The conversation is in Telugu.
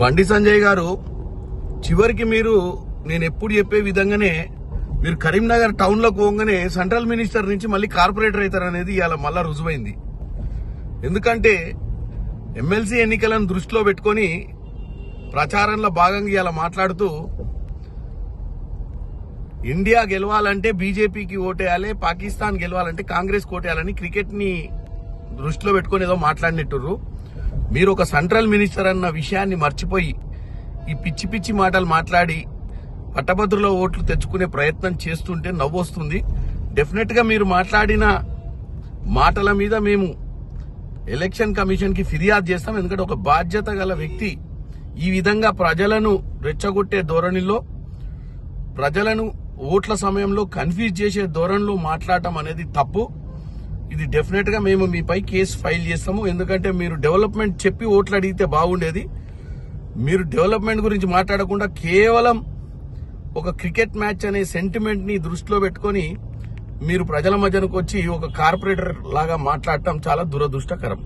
బండి సంజయ్ గారు చివరికి మీరు నేను ఎప్పుడు చెప్పే విధంగానే మీరు కరీంనగర్ టౌన్లో పోగానే సెంట్రల్ మినిస్టర్ నుంచి మళ్ళీ కార్పొరేటర్ అవుతారు అనేది ఇవాళ మళ్ళా రుజువైంది. ఎందుకంటే ఎమ్మెల్సీ ఎన్నికలను దృష్టిలో పెట్టుకొని ప్రచారంలో భాగంగా ఇలా మాట్లాడుతూ ఇండియా గెలవాలంటే బీజేపీకి ఓటేయాలి పాకిస్తాన్ గెలవాలంటే కాంగ్రెస్ ఓటేయాలని క్రికెట్ని దృష్టిలో పెట్టుకొని ఏదో మాట్లాడినట్టుర్రు. మీరు ఒక సెంట్రల్ మినిస్టర్ అన్న విషయాన్ని మర్చిపోయి ఈ పిచ్చి పిచ్చి మాటలు మాట్లాడి పట్టభద్రుల ఓట్లు తెచ్చుకునే ప్రయత్నం చేస్తుంటే నవ్వొస్తుంది. డెఫినెట్గా మీరు మాట్లాడిన మాటల మీద మేము ఎలక్షన్ కమిషన్కి ఫిర్యాదు చేస్తాం. ఎందుకంటే ఒక బాధ్యత గల వ్యక్తి ఈ విధంగా ప్రజలను రెచ్చగొట్టే ధోరణిలో ప్రజలను ఓట్ల సమయంలో కన్ఫ్యూజ్ చేసే ధోరణిలో మాట్లాడటం అనేది తప్పు. ఇది డెఫినెట్గా మేము మీపై కేసు ఫైల్ చేస్తాము. ఎందుకంటే మీరు డెవలప్మెంట్ చెప్పి ఓట్లు అడిగితే బాగుండేది. మీరు డెవలప్మెంట్ గురించి మాట్లాడకుండా కేవలం ఒక క్రికెట్ మ్యాచ్ అనే సెంటిమెంట్ని దృష్టిలో పెట్టుకొని మీరు ప్రజల మధ్యనకు వచ్చి ఒక కార్పొరేటర్ లాగా మాట్లాడటం చాలా దురదృష్టకరం.